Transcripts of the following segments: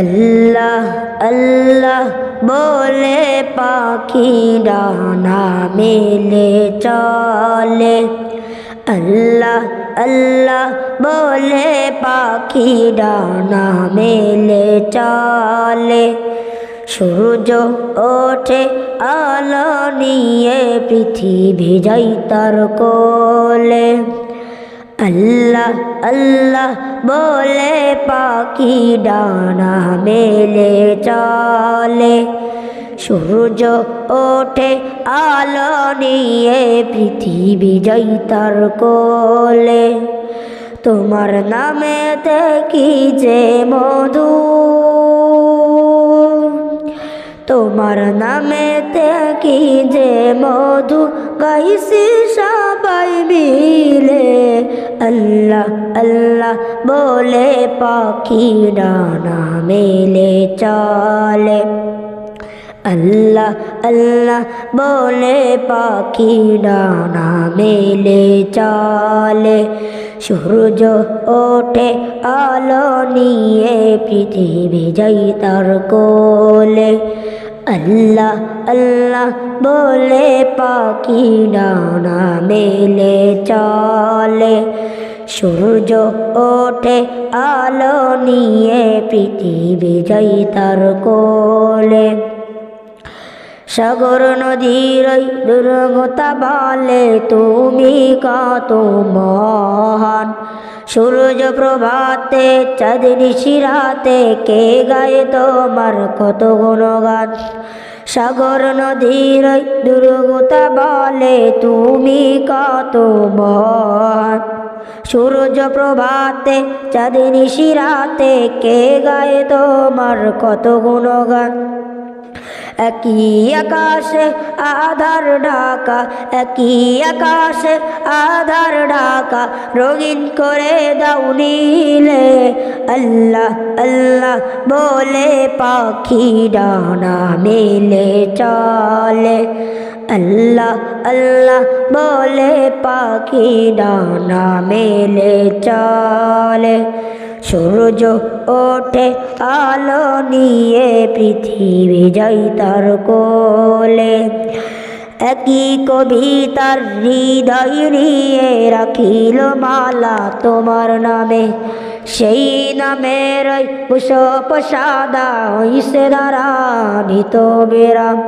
আল্লাহ আল্লাহ বলে পাখি ডানা মেলে চলে। আল্লাহ আল্লাহ বলে পাখি ডানা মেলে চলে। সূর্য ওঠে আলো নিয়ে পৃথিবী যাই তার কোলে। আল্লাহ আল্লাহ বলে পাখি ডানা মেলে চলে। সূর্য ওঠে আলো নিয়ে, পৃথিবী যাই তার কোলে। তোমার নামেতে কি যে মধু। তোমার নামেতে কি যে মধু, গাইছি আল্লাহ বলে পাখি ডানা মেলে চলে। আল্লাহ আল্লাহ বলে পাখি ডানা মেলে চলে। সূর্য ওঠে, আলো নিয়ে পৃথিবী যাই তার কোলে। আল্লাহ আল্লাহ বলে পাখি ডানা মেলে চলে। সূর্য ওঠে, আলো নিয়ে পৃথিবী যাই তার কোলে। সাগর নদীর দুর্গতা বলে, তুমি কত মহান। সূর্য প্রভাতে চাঁদনি শিরাতে কে গায়ে তোমার কত গুণগান? সাগর নদীর দুর্গতা বলে, তুমি কত মহান। সূর্য প্রভাতে, চাঁদনি শিরাতে, কে গায়ে তোমার কত গুণগান? একই আকাশে আধার ঢাকা, একই আকাশে আধার ঢাকা, রঙিন করে দাও নীলে, আল্লাহ আল্লাহ বলে পাখি ডানা মেলে চলে। আল্লাহ আল্লাহ বলে, পাখি ডানা মেলে চলে। সূর্য ওঠে, আলো নিয়ে পৃথিবী যাই তার কোলে। একই কবিতার হৃদয় নিয়ে রাখিল মালা তোমার নামে। সেই নামের পুষ্প সাদা হইসে দ্বারা ভিত বেরাম।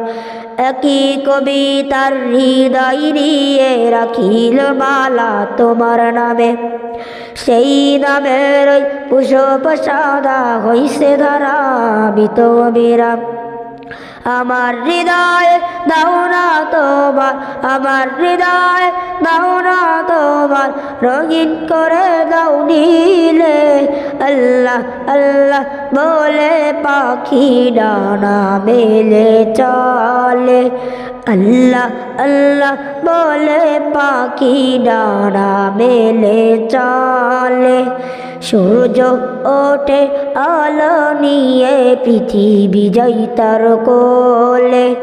একই কবিতার হৃদয় নিয়ে রাখিল মালা তোমার নামে। সেই নামের পুষ্প সাদা হইসে ধারা ভিত বিরাম। আমার হৃদয়, দাও না তোমার। আমার হৃদয়, দাও না তোমার। রঙিন করে দাও আল্লাহ আল্লাহ বলে পাখি ডানা মেলে চলে। আল্লাহ আল্লাহ বলে পাখি ডানা মেলে চলে। সূর্য ওঠে, আলো নিয়ে পৃথিবী যাই তার কোলে।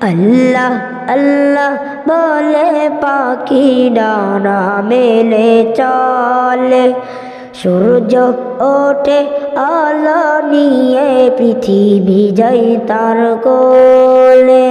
আল্লাহ আল্লাহ বলে, পাখি ডানা মেলে চলে। সূর্য ওঠে, আলো নিয়ে পৃথিবী যাই তার কোলে।